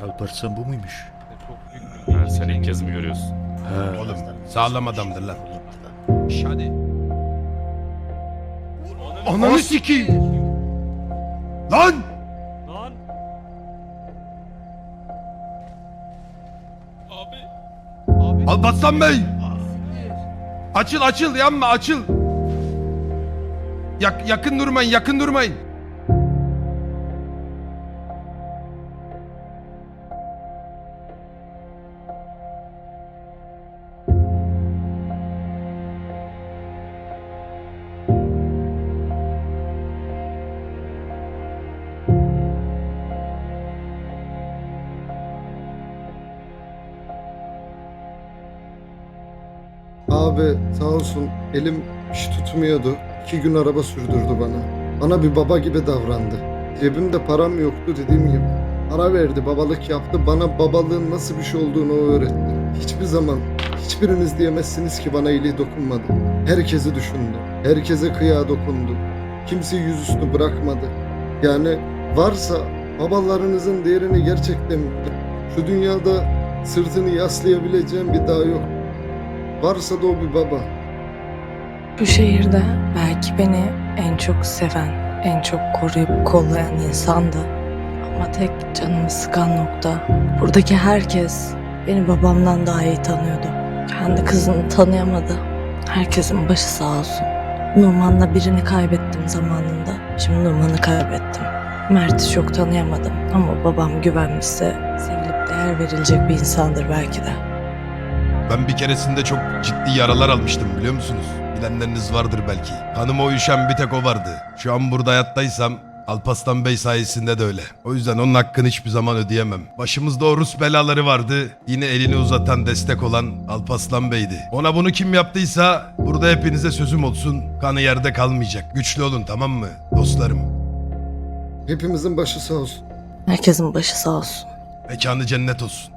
Alparslan bu muymuş? Ha, sen ilk kez mi görüyorsun? He. Oğlum sağlam adamdır lan. Hadi. Ananı sikeyim. Lan! Lan! Abi. Abi. Alparslan Bey! Açıl açıl yanma açıl. Yak, yakın durmayın yakın durmayın. Abi sağ olsun elim hiç tutmuyordu. İki gün araba sürdürdü bana. Bana bir baba gibi davrandı. Cebimde param yoktu dediğim gibi. Para verdi, babalık yaptı. Bana babalığın nasıl bir şey olduğunu o öğretti. Hiçbir zaman hiçbiriniz diyemezsiniz ki bana iyiliği dokunmadı. Herkesi düşündü. Herkese kıya dokundu. Kimse yüzüstü bırakmadı. Yani varsa babalarınızın değerini gerçekten bilin. Şu dünyada sırtını yaslayabileceğim bir dağ yok. Varsa da o bir baba. Bu şehirde belki beni en çok seven, en çok koruyup kollayan insandı. Ama tek canımı sıkan nokta buradaki herkes beni babamdan daha iyi tanıyordu. Kendi kızını tanıyamadı. Herkesin başı sağ olsun. Numan'la birini kaybettim zamanında. Şimdi Numan'ı kaybettim. Mert'i çok tanıyamadım ama babam güvenmişse sevilip değer verilecek bir insandır belki de. Ben bir keresinde çok ciddi yaralar almıştım biliyor musunuz? Bilenleriniz vardır belki. Kanıma uyuşan bir tek o vardı. Şu an burada hayattaysam Alpaslan Bey sayesinde de öyle. O yüzden onun hakkını hiçbir zaman ödeyemem. Başımızda o Rus belaları vardı. Yine elini uzatan destek olan Alpaslan Bey'di. Ona bunu kim yaptıysa burada hepinize sözüm olsun. Kanı yerde kalmayacak. Güçlü olun tamam mı dostlarım? Hepimizin başı sağ olsun. Herkesin başı sağ olsun. Mekanı cennet olsun.